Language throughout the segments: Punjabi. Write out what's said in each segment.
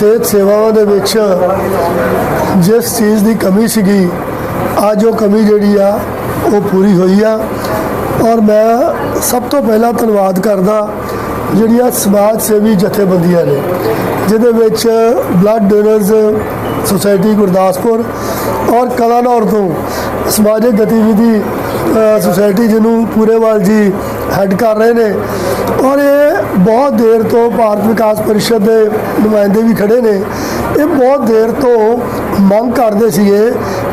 ਸਿਹਤ ਸੇਵਾਵਾਂ ਦੇ ਵਿੱਚ ਜਿਸ ਚੀਜ਼ ਦੀ ਕਮੀ ਸੀਗੀ, ਅੱਜ ਉਹ ਕਮੀ ਜਿਹੜੀ ਆ, ਉਹ ਪੂਰੀ ਹੋਈ ਆ। ਔਰ ਮੈਂ ਸਭ ਤੋਂ ਪਹਿਲਾਂ ਧੰਨਵਾਦ ਕਰਦਾ ਜਿਹੜੀਆਂ ਸਮਾਜ ਸੇਵੀ ਜਥੇਬੰਦੀਆਂ ਨੇ, ਜਿਹਦੇ ਵਿੱਚ ਬਲੱਡ ਡੋਨਰਸ ਸੁਸਾਇਟੀ ਗੁਰਦਾਸਪੁਰ ਔਰ ਕਲਾਨੌਰ ਤੋਂ ਸਮਾਜਿਕ ਗਤੀਵਿਧੀ ਸੁਸਾਇਟੀ ਜਿਹਨੂੰ ਪੂਰੇਵਾਲ ਜੀ ਹੈੱਡ ਕਰ ਰਹੇ ਨੇ। ਔਰ ਇਹ ਬਹੁਤ ਦੇਰ ਤੋਂ ਭਾਰਤ ਵਿਕਾਸ ਪਰਿਸ਼ਦ ਦੇ ਨੁਮਾਇੰਦੇ ਵੀ ਖੜੇ ਨੇ। ਇਹ ਬਹੁਤ ਦੇਰ ਤੋਂ ਮੰਗ ਕਰਦੇ ਸੀਗੇ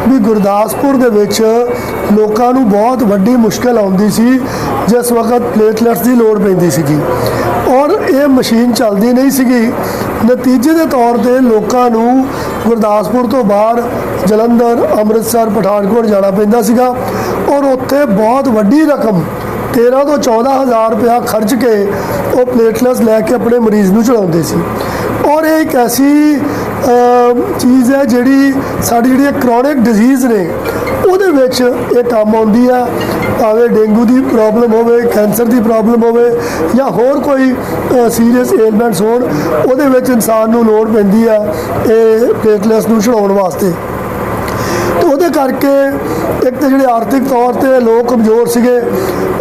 ਵੀ ਗੁਰਦਾਸਪੁਰ ਦੇ ਵਿੱਚ ਲੋਕਾਂ ਨੂੰ ਬਹੁਤ ਵੱਡੀ ਮੁਸ਼ਕਲ ਆਉਂਦੀ ਸੀ, ਜਿਸ ਵਕਤ ਪਲੇਟਲੈਟਸ ਦੀ ਲੋੜ ਪੈਂਦੀ ਸੀਗੀ। ਔਰ ਇਹ ਮਸ਼ੀਨ ਚੱਲਦੀ ਨਹੀਂ ਸੀਗੀ। ਨਤੀਜੇ ਦੇ ਤੌਰ ਤੇ ਲੋਕਾਂ ਨੂੰ ਗੁਰਦਾਸਪੁਰ ਤੋਂ ਬਾਹਰ ਜਲੰਧਰ, ਅੰਮ੍ਰਿਤਸਰ, ਪਠਾਨਕੋਟ ਜਾਣਾ ਪੈਂਦਾ ਸੀਗਾ। ਔਰ ਉੱਥੇ ਬਹੁਤ ਵੱਡੀ ਰਕਮ 13 ਤੋਂ 14 ਹਜ਼ਾਰ ਰੁਪਇਆ ਖਰਚ ਕੇ ਉਹ ਪਲੇਟਲੈਟਸ ਲੈ ਕੇ ਆਪਣੇ ਮਰੀਜ਼ ਨੂੰ ਚੜਾਉਂਦੇ ਸੀ। ਔਰ ਇਹ ਇੱਕ ਐਸੀ ਚੀਜ਼ ਹੈ ਜਿਹੜੀ ਸਾਡੀ ਜਿਹੜੀ ਕ੍ਰੋਨਿਕ ਡਿਜ਼ੀਜ਼ ਨੇ, ਉਹਦੇ ਵਿੱਚ ਇਹ ਕੰਮ ਆਉਂਦੀ ਆ। ਭਾਵੇਂ ਡੇਂਗੂ ਦੀ ਪ੍ਰੋਬਲਮ ਹੋਵੇ, ਕੈਂਸਰ ਦੀ ਪ੍ਰੋਬਲਮ ਹੋਵੇ ਜਾਂ ਹੋਰ ਕੋਈ ਸੀਰੀਅਸ ਏਲਮੈਂਟਸ ਹੋਣ, ਉਹਦੇ ਵਿੱਚ ਇਨਸਾਨ ਨੂੰ ਲੋੜ ਪੈਂਦੀ ਆ ਇਹ ਪਲੇਟਲੈਟਸ ਨੂੰ ਚੜਾਉਣ ਵਾਸਤੇ। ਉਹਦੇ ਕਰਕੇ ਇੱਕ ਤਾਂ ਜਿਹੜੇ ਆਰਥਿਕ ਤੌਰ ਤੇ ਲੋਕ ਕਮਜ਼ੋਰ ਸੀਗੇ,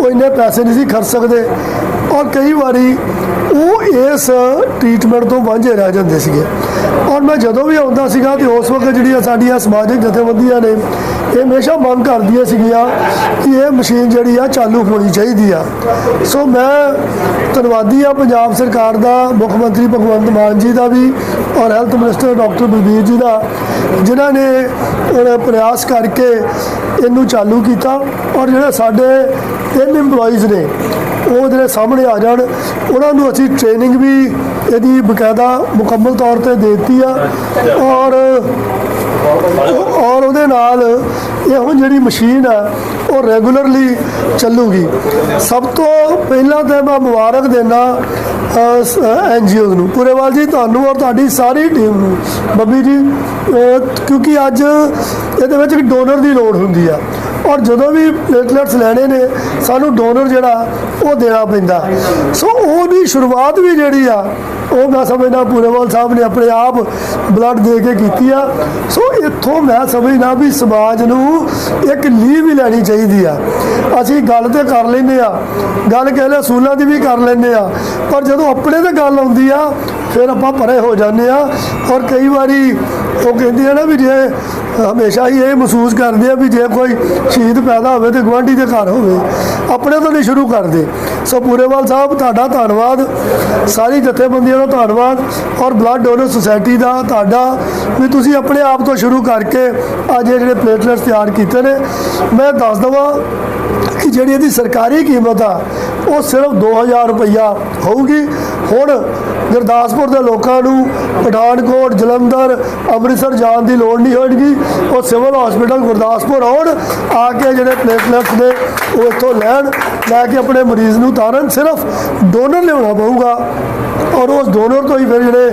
ਉਹ ਇੰਨੇ ਪੈਸੇ ਨਹੀਂ ਸੀ ਖਰਚ ਸਕਦੇ। ਔਰ ਕਈ ਵਾਰੀ ਉਹ ਇਸ ਟ੍ਰੀਟਮੈਂਟ ਤੋਂ ਵਾਂਝੇ ਰਹਿ ਜਾਂਦੇ ਸੀਗੇ। ਔਰ ਮੈਂ ਜਦੋਂ ਵੀ ਆਉਂਦਾ ਸੀਗਾ ਤੇ ਉਸ ਵਕਤ ਜਿਹੜੀਆਂ ਸਾਡੀਆਂ ਸਮਾਜਿਕ ਜਥੇਬੰਦੀਆਂ ਨੇ ਇਹ ਹਮੇਸ਼ਾ ਮੰਗ ਕਰਦੀਆਂ ਸੀਗੀਆਂ ਕਿ ਇਹ ਮਸ਼ੀਨ ਜਿਹੜੀ ਆ ਚਾਲੂ ਹੋਣੀ ਚਾਹੀਦੀ ਆ। ਸੋ ਮੈਂ ਧੰਨਵਾਦੀ ਆ ਪੰਜਾਬ ਸਰਕਾਰ ਦਾ, ਮੁੱਖ ਮੰਤਰੀ ਭਗਵੰਤ ਮਾਨ ਜੀ ਦਾ ਵੀ ਔਰ ਹੈਲਥ ਮਿਨਿਸਟਰ ਡਾਕਟਰ ਬਲਬੀਰ ਜੀ ਦਾ, ਜਿਨ੍ਹਾਂ ਨੇ ਪ੍ਰਯਾਸ ਕਰਕੇ ਇਹਨੂੰ ਚਾਲੂ ਕੀਤਾ ਔਰ ਜਿਹੜੇ ਸਾਡੇ ਤਿੰਨ EMPLOYEES ਨੇ, ਉਹ ਜਿਹੜੇ ਸਾਹਮਣੇ ਆ ਜਾਣ, ਉਹਨਾਂ ਨੂੰ ਅਸੀਂ ਟ੍ਰੇਨਿੰਗ ਵੀ ਇਹਦੀ ਬਕਾਇਦਾ ਮੁਕੰਮਲ ਤੌਰ ਤੇ ਦੇ ਦਿੱਤੀ ਆ ਔਰ ਔਰ ਉਹਦੇ ਨਾਲ ਇਹ ਹੁਣ ਜਿਹੜੀ ਮਸ਼ੀਨ ਆ, ਉਹ ਰੈਗੂਲਰਲੀ ਚੱਲੂਗੀ। ਸਭ ਤੋਂ ਪਹਿਲਾਂ ਤਾਂ ਮੈਂ ਮੁਬਾਰਕ ਦੇਣਾ ਐਨਜੀਓਜ਼ ਨੂੰ। ਪੂਰੇਵਾਲ ਜੀ, ਤੁਹਾਨੂੰ ਔਰ ਤੁਹਾਡੀ ਸਾਰੀ ਟੀਮ ਨੂੰ। ਬੱਬੀ ਜੀ ਕਿਉਂਕਿ ਅੱਜ ਇਹਦੇ ਵਿੱਚ ਇੱਕ ਡੋਨਰ ਦੀ ਲੋੜ ਹੁੰਦੀ ਆ। ਔਰ ਜਦੋਂ ਵੀ ਪਲੇਟਲੈਟਸ ਲੈਣੇ ਨੇ, ਸਾਨੂੰ ਡੋਨਰ ਜਿਹੜਾ, ਉਹ ਦੇਣਾ ਪੈਂਦਾ। ਸੋ ਉਹਦੀ ਸ਼ੁਰੂਆਤ ਵੀ ਜਿਹੜੀ ਆ, ਉਹ ਮੈਂ ਸਮਝਦਾ ਪੂਰੇਵਾਲ ਸਾਹਿਬ ਨੇ ਆਪਣੇ ਆਪ ਬਲੱਡ ਦੇ ਕੇ ਕੀਤੀ ਆ। ਸੋ ਇੱਥੋਂ ਮੈਂ ਸਮਝਦਾ ਵੀ ਸਮਾਜ ਨੂੰ ਇੱਕ ਲੀਹ ਵੀ ਲੈਣੀ ਚਾਹੀਦੀ ਆ। ਅਸੀਂ ਗੱਲ ਤੇ ਕਰ ਲੈਂਦੇ ਆ, ਗੱਲ ਕਹਿੰਦੇ ਅਸੂਲਾਂ ਦੀ ਵੀ ਕਰ ਲੈਂਦੇ ਆ, ਪਰ ਜਦੋਂ ਆਪਣੇ ਤੇ ਗੱਲ ਆਉਂਦੀ ਆ, ਫਿਰ ਆਪਾਂ ਪਰੇ ਹੋ ਜਾਂਦੇ ਆ। ਔਰ ਕਈ ਵਾਰੀ ਉਹ ਕਹਿੰਦੇ ਆ ਨਾ ਵੀ ਜੇ, ਹਮੇਸ਼ਾ ਹੀ ਇਹ ਮਹਿਸੂਸ ਕਰਦੇ ਆ ਵੀ ਜੇ ਕੋਈ ਸ਼ਹੀਦ ਪੈਦਾ ਹੋਵੇ ਤੇ ਗਵਾਂਢੀ ਦੇ ਘਰ ਹੋਵੇ, ਆਪਣੇ ਤੋਂ ਨਹੀਂ ਸ਼ੁਰੂ ਕਰਦੇ। ਸੋ ਪੂਰੇਵਾਲ ਸਾਹਿਬ, ਤੁਹਾਡਾ ਧੰਨਵਾਦ। ਸਾਰੀ ਜਥੇਬੰਦੀਆਂ ਦਾ ਧੰਨਵਾਦ ਔਰ ਬਲੱਡ ਡੋਨਰ ਸੁਸਾਇਟੀ ਦਾ ਤੁਹਾਡਾ ਵੀ ਤੁਸੀਂ ਆਪਣੇ ਆਪ ਤੋਂ ਸ਼ੁਰੂ ਕਰਕੇ ਅੱਜ ਇਹ ਜਿਹੜੇ ਪਲੇਟਲੈਟਸ ਤਿਆਰ ਕੀਤੇ ਨੇ। ਮੈਂ ਦੱਸ ਦਵਾਂ ਕਿ ਜਿਹੜੀ ਇਹਦੀ ਸਰਕਾਰੀ ਕੀਮਤ ਆ ਉਹ ਸਿਰਫ 2000 ਰੁਪਈਆ ਹੋਊਗੀ। ਹੁਣ ਗੁਰਦਾਸਪੁਰ ਦੇ ਲੋਕਾਂ ਨੂੰ ਪਠਾਨਕੋਟ, ਜਲੰਧਰ, ਅੰਮ੍ਰਿਤਸਰ ਜਾਣ ਦੀ ਲੋੜ ਨਹੀਂ ਹੋਏਗੀ ਉਹ ਸਿਵਲ ਹਸਪੀਟਲ ਗੁਰਦਾਸਪੁਰ ਆਉਣ, ਆ ਕੇ ਜਿਹੜੇ ਪਲੇਟਲੈਟਸ ਨੇ ਉਹ ਇੱਥੋਂ ਲੈਣ। ਲੈ ਕੇ ਆਪਣੇ ਮਰੀਜ਼ ਨੂੰ ਉਤਾਰਨ ਸਿਰਫ ਡੋਨਰ ਲਿਆਉਣਾ ਪਊਗਾ। ਔਰ ਉਸ ਡੋਨਰ ਤੋਂ ਹੀ ਫਿਰ ਜਿਹੜੇ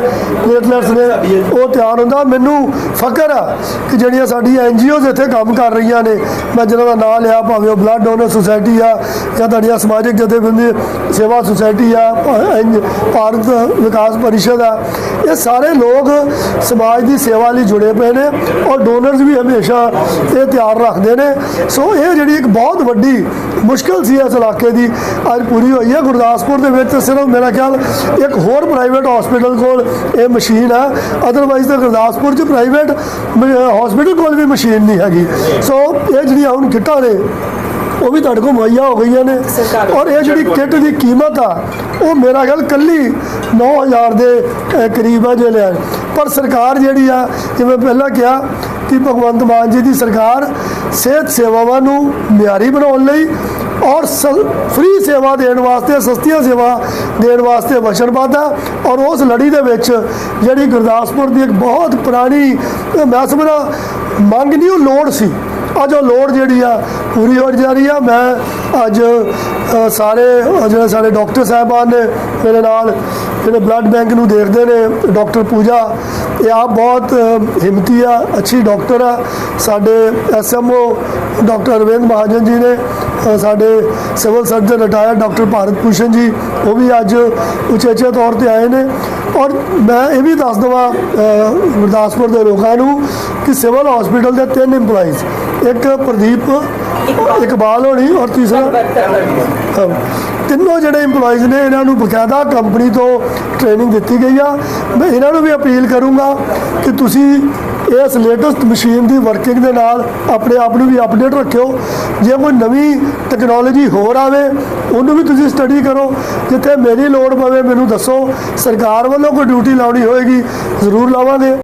ਪਲੇਟਲੈਟਸ ਨੇ, ਉਹ ਤਿਆਰ ਹੁੰਦਾ। ਮੈਨੂੰ ਫਖਰ ਆ ਕਿ ਜਿਹੜੀਆਂ ਸਾਡੀਆਂ ਐਨਜੀਓਜ਼ ਇੱਥੇ ਕੰਮ ਕਰ ਰਹੀਆਂ ਨੇ, ਮੈਂ ਜਿਹਨਾਂ ਦਾ ਨਾਮ ਲਿਆ, ਭਾਵੇਂ ਉਹ ਬਲੱਡ ਡੋਨਰ ਸੁਸਾਇਟੀ ਆ, ਜਾਂ ਤੁਹਾਡੀਆਂ ਸਮਾਜਿਕ ਜਥੇਬੰਦੀ ਸੇਵਾ ਸੁਸਾਇਟੀ ਆ ਭਾ- ਭਾਰਤ ਵਿਕਾਸ ਪਰਿਸ਼ਦ ਆ, ਇਹ ਸਾਰੇ ਲੋਕ ਸਮਾਜ ਦੀ ਸੇਵਾ ਲਈ ਜੁੜੇ ਪਏ ਨੇ ਔਰ ਡੋਨਰਸ ਵੀ ਹਮੇਸ਼ਾ ਇਹ ਤਿਆਰ ਰੱਖਦੇ ਨੇ। ਸੋ ਇਹ ਜਿਹੜੀ ਇੱਕ ਬਹੁਤ ਵੱਡੀ ਮੁਸ਼ਕਲ ਸੀ ਇਸ ਇਲਾਕੇ ਦੀ ਅੱਜ ਪੂਰੀ ਹੋਈ ਹੈ। ਗੁਰਦਾਸਪੁਰ ਦੇ ਵਿੱਚ ਸਿਰਫ ਮੇਰਾ ਖਿਆਲ ਇੱਕ ਹੋਰ ਪ੍ਰਾਈਵੇਟ ਹਸਪੀਟਲ ਕੋਲ ਇਹ ਮਸ਼ੀਨ ਹੈ। ਅਦਰਵਾਈਜ਼ ਤਾਂ ਗੁਰਦਾਸਪੁਰ 'ਚ ਪ੍ਰਾਈਵੇਟ ਹਸਪੀਟਲ ਕੋਲ ਵੀ ਮਸ਼ੀਨ ਨਹੀਂ ਹੈਗੀ। ਸੋ ਇਹ ਜਿਹੜੀਆਂ ਹੁਣ ਕਿੱਟਾਂ ਨੇ ਉਹ ਵੀ ਤੁਹਾਡੇ ਕੋਲ ਮੁਹੱਈਆ ਹੋ ਗਈਆਂ ਨੇ। ਔਰ ਇਹ ਜਿਹੜੀ ਕਿੱਟ ਦੀ ਕੀਮਤ ਆ ਉਹ ਮੇਰਾ ਖਿਆਲ ਕੱਲੀ 9000 ਦੇ ਕਰੀਬ ਆ ਜੇ ਲਿਆ। ਪਰ ਸਰਕਾਰ ਜਿਹੜੀ ਆ, ਜਿਵੇਂ ਪਹਿਲਾਂ ਕਿਹਾ ਕਿ ਭਗਵੰਤ ਮਾਨ ਜੀ ਦੀ ਸਰਕਾਰ ਸਿਹਤ ਸੇਵਾਵਾਂ ਨੂੰ ਮਿਆਰੀ ਬਣਾਉਣ ਲਈ ਔਰ ਫ੍ਰੀ ਸੇਵਾ ਦੇਣ ਵਾਸਤੇ, ਸਸਤੀਆਂ ਸੇਵਾ ਦੇਣ ਵਾਸਤੇ ਵਚਨਬੱਧ ਹੈ ਔਰ ਉਸ ਲੜੀ ਦੇ ਵਿੱਚ ਜਿਹੜੀ ਗੁਰਦਾਸਪੁਰ ਦੀ ਇੱਕ ਬਹੁਤ ਪੁਰਾਣੀ ਮੈਂ ਸਮਝਦਾ ਮੰਗ ਨਹੀਂ ਉਹ ਲੋੜ ਸੀ। ਅੱਜ ਉਹ ਲੋੜ ਜਿਹੜੀ ਆ ਪੂਰੀ ਹੋ ਜਾ ਰਹੀ ਆ। ਮੈਂ ਅੱਜ ਸਾਰੇ ਜਿਹੜੇ ਸਾਡੇ ਡਾਕਟਰ ਸਾਹਿਬਾਨ ਨੇ ਮੇਰੇ ਨਾਲ, ਜਿਹੜੇ ਬਲੱਡ ਬੈਂਕ ਨੂੰ ਦੇਖਦੇ ਨੇ, ਡਾਕਟਰ ਪੂਜਾ, ਇਹ ਆਪ ਬਹੁਤ ਹਿੰਮਤੀ ਆ, ਅੱਛੀ ਡਾਕਟਰ ਆ। ਸਾਡੇ ਐਸਐਮਓ ਡਾਕਟਰ ਅਰਵਿੰਦ ਮਹਾਜਨ ਜੀ ਨੇ ਸਾਡੇ civil surgeon retire doctor Bharat Bhushan ji, ਉਹ ਵੀ ਅੱਜ ਉਚੇਚੇ ਤੌਰ ਤੇ ਆਏ ਨੇ। ਔਰ ਮੈਂ ਇਹ ਵੀ ਦੱਸ ਦਵਾਂ ਗੁਰਦਾਸਪੁਰ ਦੇ ਲੋਕਾਂ ਨੂੰ ਕਿ ਸਿਵਲ ਹਸਪੀਟਲ ਦੇ ਤਿੰਨ EMPLOYEES ਇੱਕ ਪ੍ਰਦੀਪ ਇਕਬਾਲ ਹੋਣੀ ਔਰ ਤੀਸਰਾ ਤਿੰਨੋਂ ਜਿਹੜੇ EMPLOYEES ਨੇ, ਇਹਨਾਂ ਨੂੰ ਬਕਾਇਦਾ ਕੰਪਨੀ ਤੋਂ ਟ੍ਰੇਨਿੰਗ ਦਿੱਤੀ ਗਈ ਆ। ਮੈਂ ਇਹਨਾਂ ਨੂੰ ਵੀ ਅਪੀਲ ਕਰੂੰਗਾ ਕਿ ਤੁਸੀਂ ਇਸ ਲੇਟੈਸਟ ਮਸ਼ੀਨ ਦੀ ਵਰਕਿੰਗ ਦੇ ਨਾਲ ਆਪਣੇ ਆਪ ਨੂੰ ਵੀ ਅਪਡੇਟ ਰੱਖਿਓ। ਜੇ ਕੋਈ ਨਵੀਂ ਟੈਕਨੋਲੋਜੀ ਹੋਰ ਆਵੇ, ਉਹਨੂੰ ਵੀ ਤੁਸੀਂ ਸਟੱਡੀ ਕਰੋ। ਜਿੱਥੇ ਮੇਰੀ ਲੋੜ ਪਵੇ, ਮੈਨੂੰ ਦੱਸੋ। ਸਰਕਾਰ ਵੱਲੋਂ ਕੋਈ ਡਿਊਟੀ ਲਾਉਣੀ ਹੋਏਗੀ, ਜ਼ਰੂਰ ਲਾਵਾਂਗੇ।